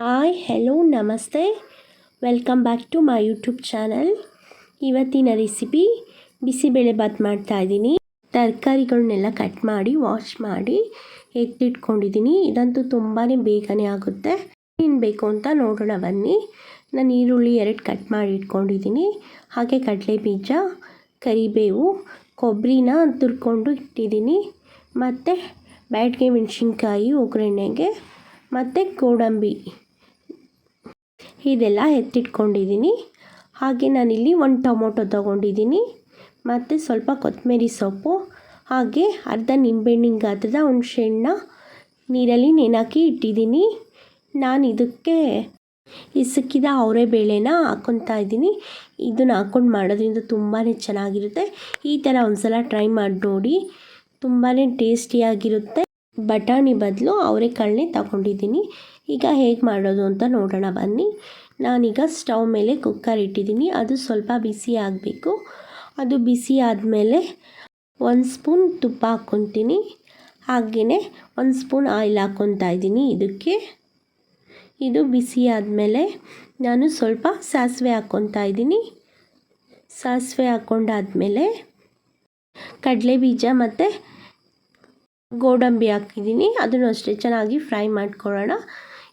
Hi hello ನಮಸ್ತೆ. Welcome back to my YouTube channel ಇವತ್ತಿನ recipe bisibelebath ಮಾಡ್ತಾಯಿದ್ದೀನಿ ತರಕಾರಿಗಳನ್ನೆಲ್ಲ ಕಟ್ ಮಾಡಿ ವಾಶ್ ಮಾಡಿ ಎತ್ತಿಟ್ಕೊಂಡಿದ್ದೀನಿ. ಇದಂತೂ ತುಂಬಾ ಬೇಗನೆ ಆಗುತ್ತೆ. ಏನು ಬೇಕು ಅಂತ ನೋಡೋಣ, ಬನ್ನಿ. ನಾನು ಈರುಳ್ಳಿ ಎರಡು ಕಟ್ ಮಾಡಿ ಇಟ್ಕೊಂಡಿದ್ದೀನಿ. ಹಾಗೆ ಕಡಲೆ ಬೀಜ ಕರಿಬೇವು ಕೊಬ್ಬರಿನ ತುರ್ಕೊಂಡು ಇಟ್ಟಿದ್ದೀನಿ. ಮತ್ತು ಬ್ಯಾಟ್ಗೆ ಮೆಣಸಿನ್ಕಾಯಿ, ಒಗ್ಗರಣೆಗೆ, ಮತ್ತು ಗೋಡಂಬಿ. ಇದೆಲ್ಲ ಎತ್ತಿಟ್ಕೊಂಡಿದ್ದೀನಿ. ಹಾಗೆ ನಾನಿಲ್ಲಿ ಒಂದು ಟೊಮೊಟೊ ತೊಗೊಂಡಿದ್ದೀನಿ. ಮತ್ತು ಸ್ವಲ್ಪ ಕೊತ್ತಂಬರಿ ಸೊಪ್ಪು, ಹಾಗೆ ಅರ್ಧ ನಿಂಬೆಹಣ್ಣಿನ ಗಾತ್ರದ ಹುಣಸೆಹಣ್ಣ ನೀರಲ್ಲಿ ನೆನಾಕಿ ಇಟ್ಟಿದ್ದೀನಿ. ನಾನು ಇದಕ್ಕೆ ಇಸುಕಿದ ಅವರೆಬೇಳೆನ ಹಾಕ್ಕೊತಾ ಇದ್ದೀನಿ. ಇದನ್ನು ಹಾಕ್ಕೊಂಡು ಮಾಡೋದ್ರಿಂದ ತುಂಬಾ ಚೆನ್ನಾಗಿರುತ್ತೆ. ಈ ಥರ ಒಂದು ಸಲ ಟ್ರೈ ಮಾಡಿ ನೋಡಿ ತುಂಬಾ ಟೇಸ್ಟಿಯಾಗಿರುತ್ತೆ. ಬಟಾಣಿ ಬದಲು ಅವರೆಕಾಳನ್ನೇ ತಗೊಂಡಿದ್ದೀನಿ. ಈಗ ಹೇಗೆ ಮಾಡೋದು ಅಂತ ನೋಡೋಣ ಬನ್ನಿ. ನಾನೀಗ ಸ್ಟವ್ ಮೇಲೆ ಕುಕ್ಕರ್ ಇಟ್ಟಿದ್ದೀನಿ. ಅದು ಸ್ವಲ್ಪ ಬಿಸಿ ಆಗಬೇಕು. ಅದು ಬಿಸಿ ಆದಮೇಲೆ ಒಂದು ಸ್ಪೂನ್ ತುಪ್ಪ ಹಾಕ್ಕೊತೀನಿ. ಹಾಗೆಯೇ ಒಂದು ಸ್ಪೂನ್ ಆಯಿಲ್ ಹಾಕ್ಕೊತಾ ಇದ್ದೀನಿ ಇದಕ್ಕೆ. ಇದು ಬಿಸಿ ಆದಮೇಲೆ ನಾನು ಸ್ವಲ್ಪ ಸಾಸಿವೆ ಹಾಕ್ಕೊತಾ ಇದ್ದೀನಿ. ಸಾಸಿವೆ ಹಾಕ್ಕೊಂಡಾದ್ಮೇಲೆ ಕಡಲೆ ಬೀಜ ಮತ್ತು ಗೋಡಂಬಿ ಹಾಕಿದ್ದೀನಿ. ಅದನ್ನು ಅಷ್ಟೇ ಚೆನ್ನಾಗಿ ಫ್ರೈ ಮಾಡ್ಕೊಳ್ಳೋಣ.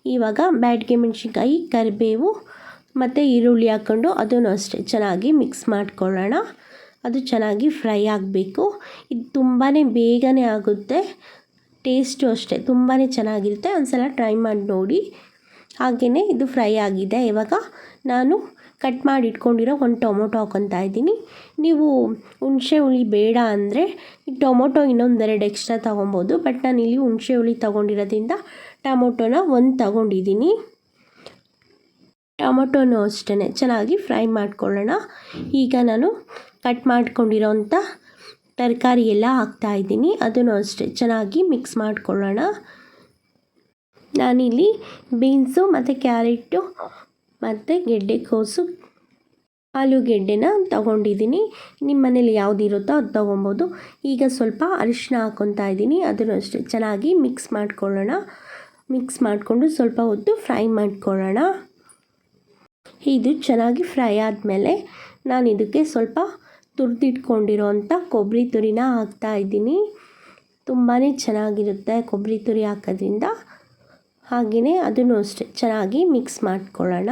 ಇವಾಗ ಬ್ಯಾಡ್ಗೆ ಮೆಣಸಿನ್ಕಾಯಿ, ಕರಿಬೇವು ಮತ್ತು ಈರುಳ್ಳಿ ಹಾಕ್ಕೊಂಡು ಅದನ್ನು ಅಷ್ಟೇ ಚೆನ್ನಾಗಿ ಮಿಕ್ಸ್ ಮಾಡ್ಕೊಳ್ಳೋಣ. ಅದು ಚೆನ್ನಾಗಿ ಫ್ರೈ ಆಗಬೇಕು. ಇದು ತುಂಬಾ ಬೇಗನೆ ಆಗುತ್ತೆ. ಟೇಸ್ಟು ಅಷ್ಟೇ ತುಂಬಾ ಚೆನ್ನಾಗಿರುತ್ತೆ. ಒಂದು ಸಲ ಟ್ರೈ ಮಾಡಿ ನೋಡಿ. ಹಾಗೆಯೇ ಇದು ಫ್ರೈ ಆಗಿದೆ. ಇವಾಗ ನಾನು ಕಟ್ ಮಾಡಿ ಇಟ್ಕೊಂಡಿರೋ ಒಂದು ಟೊಮೊಟೊ ಹಾಕೊತಾ ಇದ್ದೀನಿ. ನೀವು ಹುಣಸೆ ಹುಳಿ ಬೇಡ ಅಂದರೆ ಈ ಟೊಮೊಟೊ ಇನ್ನೊಂದೆರಡು ಎಕ್ಸ್ಟ್ರಾ ತೊಗೊಬೋದು. ಬಟ್ ನಾನು ಇಲ್ಲಿ ಹುಣಸೆ ಹುಳಿ ತೊಗೊಂಡಿರೋದ್ರಿಂದ ಟೊಮೊಟೊನ ಒಂದು ತಗೊಂಡಿದ್ದೀನಿ. ಟೊಮೊಟೊನೂ ಅಷ್ಟೇ ಚೆನ್ನಾಗಿ ಫ್ರೈ ಮಾಡ್ಕೊಳ್ಳೋಣ. ಈಗ ನಾನು ಕಟ್ ಮಾಡ್ಕೊಂಡಿರೋಂಥ ತರಕಾರಿ ಎಲ್ಲ ಹಾಕ್ತಾಯಿದ್ದೀನಿ ಅದನ್ನು ಅಷ್ಟೇ, ಚೆನ್ನಾಗಿ ಮಿಕ್ಸ್ ಮಾಡ್ಕೊಳ್ಳೋಣ. ನಾನಿಲ್ಲಿ ಬೀನ್ಸು ಮತ್ತು ಕ್ಯಾರೆಟು ಮತ್ತು ಗೆಡ್ಡೆಕೋಸು ಆಲೂಗೆಡ್ಡೆನ ತಗೊಂಡಿದ್ದೀನಿ. ನಿಮ್ಮ ಮನೇಲಿ ಯಾವುದಿರುತ್ತೋ ಅದು ತೊಗೊಬೋದು. ಈಗ ಸ್ವಲ್ಪ ಅರಿಶಿನ ಹಾಕ್ಕೊತಾ ಇದ್ದೀನಿ. ಅದನ್ನು ಅಷ್ಟೇ ಚೆನ್ನಾಗಿ ಮಿಕ್ಸ್ ಮಾಡ್ಕೊಳ್ಳೋಣ. ಮಿಕ್ಸ್ ಮಾಡಿಕೊಂಡು ಸ್ವಲ್ಪ ಹೊತ್ತು ಫ್ರೈ ಮಾಡ್ಕೊಳ್ಳೋಣ. ಇದು ಚೆನ್ನಾಗಿ ಫ್ರೈ ಆದಮೇಲೆ ನಾನು ಇದಕ್ಕೆ ಸ್ವಲ್ಪ ತುರಿದಿಟ್ಕೊಂಡಿರೋವಂಥ ಕೊಬ್ಬರಿ ತುರಿನ ಹಾಕ್ತಾಯಿದ್ದೀನಿ ತುಂಬಾ ಚೆನ್ನಾಗಿರುತ್ತೆ ಕೊಬ್ಬರಿ ತುರಿ ಹಾಕೋದ್ರಿಂದ. ಹಾಗೆಯೇ ಅದನ್ನು ಅಷ್ಟೇ ಚೆನ್ನಾಗಿ ಮಿಕ್ಸ್ ಮಾಡ್ಕೊಳ್ಳೋಣ.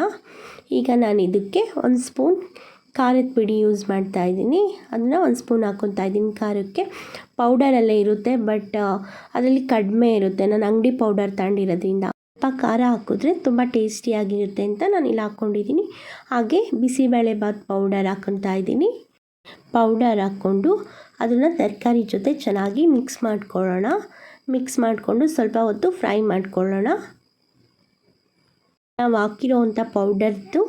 ಈಗ ನಾನು ಇದಕ್ಕೆ ಒಂದು ಸ್ಪೂನ್ ಖಾರದ ಪುಡಿ ಯೂಸ್ ಮಾಡ್ತಾ ಇದ್ದೀನಿ. ಅದನ್ನು ಒಂದು ಸ್ಪೂನ್ ಹಾಕ್ಕೊತಾ ಇದ್ದೀನಿ. ಖಾರಕ್ಕೆ ಪೌಡರಲ್ಲೇ ಇರುತ್ತೆ, ಬಟ್ ಅದರಲ್ಲಿ ಕಡಿಮೆ ಇರುತ್ತೆ. ನಾನು ಅಂಗಡಿ ಪೌಡರ್ ತಗೊಂಡಿರೋದ್ರಿಂದ ಸ್ವಲ್ಪ ಖಾರ ಹಾಕಿದ್ರೆ ತುಂಬ ಟೇಸ್ಟಿಯಾಗಿರುತ್ತೆ ಅಂತ ನಾನು ಇಲ್ಲಿ ಹಾಕ್ಕೊಂಡಿದ್ದೀನಿ. ಹಾಗೆ ಬಿಸಿಬೇಳೆಬಾತ್ ಪೌಡರ್ ಹಾಕ್ಕೊತಾ ಇದ್ದೀನಿ. ಪೌಡರ್ ಹಾಕ್ಕೊಂಡು ಅದನ್ನು ತರಕಾರಿ ಜೊತೆ ಚೆನ್ನಾಗಿ ಮಿಕ್ಸ್ ಮಾಡ್ಕೊಳ್ಳೋಣ. ಮಿಕ್ಸ್ ಮಾಡಿಕೊಂಡು ಸ್ವಲ್ಪ ಹೊತ್ತು ಫ್ರೈ ಮಾಡ್ಕೊಳ್ಳೋಣ. ನಾವು ಹಾಕಿರೋವಂಥ ಪೌಡರ್ದು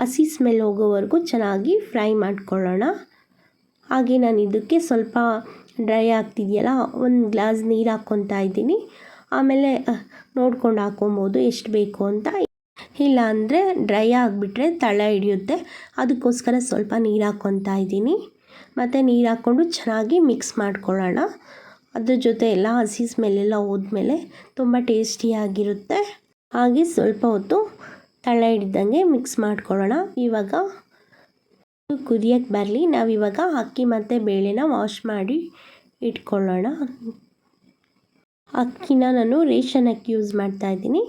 ಹಸಿ ಸ್ಮೆಲ್ ಹೋಗೋವರೆಗೂ ಚೆನ್ನಾಗಿ ಫ್ರೈ ಮಾಡಿಕೊಳ್ಳೋಣ. ಹಾಗೆ ನಾನು ಇದಕ್ಕೆ ಸ್ವಲ್ಪ ಡ್ರೈ ಆಗ್ತಿದೆಯಲ್ಲ, ಒಂದು ಗ್ಲಾಸ್ ನೀರು ಹಾಕ್ಕೊತಾ ಇದ್ದೀನಿ. ಆಮೇಲೆ ನೋಡ್ಕೊಂಡು ಹಾಕೊಬೋದು ಎಷ್ಟು ಬೇಕು ಅಂತ. ಇಲ್ಲ ಅಂದರೆ ಡ್ರೈ ಆಗಿಬಿಟ್ರೆ ತಳ ಹಿಡಿಯುತ್ತೆ. ಅದಕ್ಕೋಸ್ಕರ ಸ್ವಲ್ಪ ನೀರು ಹಾಕ್ಕೊತಾ ಇದ್ದೀನಿ. ಮತ್ತು ನೀರು ಹಾಕ್ಕೊಂಡು ಚೆನ್ನಾಗಿ ಮಿಕ್ಸ್ ಮಾಡ್ಕೊಳ್ಳೋಣ. ಅದ್ರ ಜೊತೆ ಎಲ್ಲ ಹಸಿ ಸ್ಮೆಲ್ಲೆಲ್ಲ ಹೋದ್ಮೇಲೆ ತುಂಬ ಟೇಸ್ಟಿಯಾಗಿರುತ್ತೆ ಹಾಗೆ ಸ್ವಲ್ಪ ಹೊತ್ತು ತಳ ಹಿಡಿದಂಗೆ ಮಿಕ್ಸ್ ಮಾಡ್ಕೊಳ್ಳೋಣ. ಇವಾಗ ಕುದಿಯೋಕ್ಕೆ ಬರಲಿ. ನಾವಿವಾಗ ಅಕ್ಕಿ ಮತ್ತು ಬೇಳೆನ ವಾಶ್ ಮಾಡಿ ಇಟ್ಕೊಳ್ಳೋಣ. ಅಕ್ಕಿನ ನಾನು ರೇಷನ್ ಅಕ್ಕಿ ಯೂಸ್ ಮಾಡ್ತಾ ಇದ್ದೀನಿ.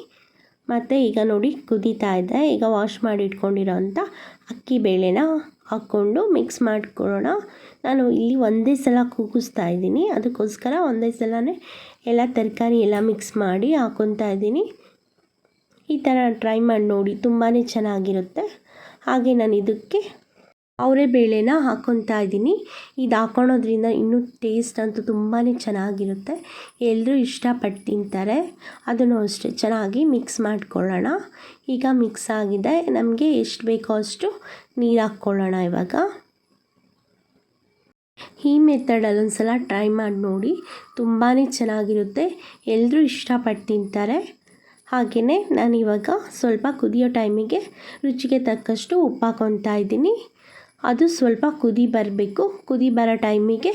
ಮತ್ತು ಈಗ ನೋಡಿ ಕುದೀತಾ ಇದೆ. ಈಗ ವಾಶ್ ಮಾಡಿ ಇಟ್ಕೊಂಡಿರೋ ಅಂಥ ಅಕ್ಕಿ ಬೇಳೆನ ಹಾಕ್ಕೊಂಡು ಮಿಕ್ಸ್ ಮಾಡ್ಕೊಳ್ಳೋಣ. ನಾನು ಇಲ್ಲಿ ಒಂದೇ ಸಲ ಕೂಗಿಸ್ತಾ ಇದ್ದೀನಿ. ಅದಕ್ಕೋಸ್ಕರ ಒಂದೇ ಸಲನೇ ಎಲ್ಲ ತರಕಾರಿ ಎಲ್ಲ ಮಿಕ್ಸ್ ಮಾಡಿ ಹಾಕೊತಾ ಇದ್ದೀನಿ. ಈ ಥರ ಟ್ರೈ ಮಾಡಿ ನೋಡಿ ತುಂಬಾ ಚೆನ್ನಾಗಿರುತ್ತೆ. ಹಾಗೆ ನಾನು ಇದಕ್ಕೆ ಅವರೇ ಬೇಳೆನ ಹಾಕ್ಕೊತಾ ಇದ್ದೀನಿ. ಇದು ಹಾಕೊಳೋದ್ರಿಂದ ಇನ್ನೂ ಟೇಸ್ಟ್ ಅಂತೂ ತುಂಬಾ ಚೆನ್ನಾಗಿರುತ್ತೆ. ಎಲ್ಲರೂ ಇಷ್ಟಪಟ್ಟು ತಿಂತಾರೆ. ಅದನ್ನು ಅಷ್ಟೇ ಚೆನ್ನಾಗಿ ಮಿಕ್ಸ್ ಮಾಡ್ಕೊಳ್ಳೋಣ. ಈಗ ಮಿಕ್ಸ್ ಆಗಿದೆ. ನಮಗೆ ಎಷ್ಟು ಬೇಕೋ ಅಷ್ಟು ನೀರು ಹಾಕ್ಕೊಳ್ಳೋಣ ಇವಾಗ. ಈ ಮೆಥಡಲ್ಲಿ ಒಂದು ಸಲ ಟ್ರೈ ಮಾಡಿ ನೋಡಿ. ತುಂಬಾ ಚೆನ್ನಾಗಿರುತ್ತೆ. ಎಲ್ಲರೂ ಇಷ್ಟಪಟ್ಟು ತಿಂತಾರೆ. ಹಾಗೆಯೇ ನಾನಿವಾಗ ಸ್ವಲ್ಪ ಕುದಿಯೋ ಟೈಮಿಗೆ ರುಚಿಗೆ ತಕ್ಕಷ್ಟು ಉಪ್ಪು ಹಾಕೊತಾ ಇದ್ದೀನಿ. ಅದು ಸ್ವಲ್ಪ ಕುದಿ ಬರಬೇಕು. ಕುದಿ ಬರೋ ಟೈಮಿಗೆ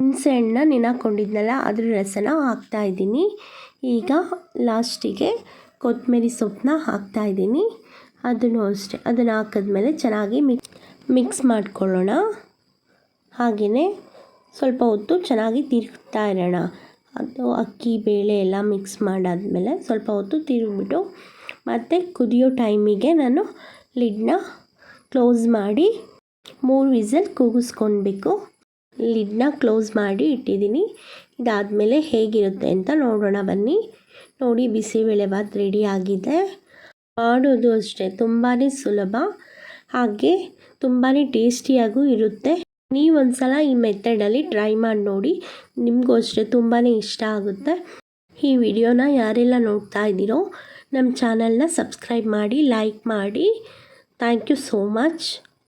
ಹುಣಸೆ ಹಣ್ಣನ್ನ ನೆನಾಕೊಂಡಿದ್ನಲ್ಲ, ಅದ್ರ ರಸನ ಹಾಕ್ತಾಯಿದ್ದೀನಿ ಈಗ ಲಾಸ್ಟಿಗೆ ಕೊತ್ತಂಬರಿ ಸೊಪ್ಪನ್ನ ಹಾಕ್ತಾಯಿದ್ದೀನಿ ಅದನ್ನು ಅಷ್ಟೇ, ಅದನ್ನು ಹಾಕಿದ್ಮೇಲೆ ಚೆನ್ನಾಗಿ ಮಿಕ್ಸ್ ಮಿಕ್ಸ್ ಮಾಡ್ಕೊಳ್ಳೋಣ. ಹಾಗೆಯೇ ಸ್ವಲ್ಪ ಹೊತ್ತು ಚೆನ್ನಾಗಿ ತಿರುಗ್ತಾ ಇರೋಣ. ಅದು ಅಕ್ಕಿ, ಬೇಳೆ ಎಲ್ಲ ಮಿಕ್ಸ್ ಮಾಡಾದಮೇಲೆ ಸ್ವಲ್ಪ ಹೊತ್ತು ತಿರುಗಿಬಿಟ್ಟು ಮತ್ತು ಕುದಿಯೋ ಟೈಮಿಗೆ ನಾನು ಲಿಡ್ನ ಕ್ಲೋಸ್ ಮಾಡಿ ಮೂರು ವಿಸಲ್ ಕೂಗಿಸ್ಕೊಳ್ಬೇಕು. ಲಿಡ್ನ ಕ್ಲೋಸ್ ಮಾಡಿ ಇಟ್ಟಿದ್ದೀನಿ. ಇದಾದಮೇಲೆ ಹೇಗಿರುತ್ತೆ ಅಂತ ನೋಡೋಣ ಬನ್ನಿ. ನೋಡಿ ಬಿಸಿಬೇಳೆಭಾತ್ ರೆಡಿ ಆಗಿದೆ. ಮಾಡೋದು ಅಷ್ಟೇ ತುಂಬಾ ಸುಲಭ. ಹಾಗೆ ತುಂಬಾ ಟೇಸ್ಟಿಯಾಗೂ ಇರುತ್ತೆ. ನೀವು ಸಲ ಈ ಮೆಥಡಲ್ಲಿ ಟ್ರೈ ಮಾಡಿ ನೋಡಿ. ನಿಮಗೂ ಅಷ್ಟೇ ತುಂಬಾ ಇಷ್ಟ ಆಗುತ್ತೆ. ಈ ವಿಡಿಯೋನ ಯಾರೆಲ್ಲ ನೋಡ್ತಾ ಇದ್ದೀರೋ ನಮ್ಮ ಚಾನಲ್ನ ಸಬ್ಸ್ಕ್ರೈಬ್ ಮಾಡಿ, ಲೈಕ್ ಮಾಡಿ. Thank you so much.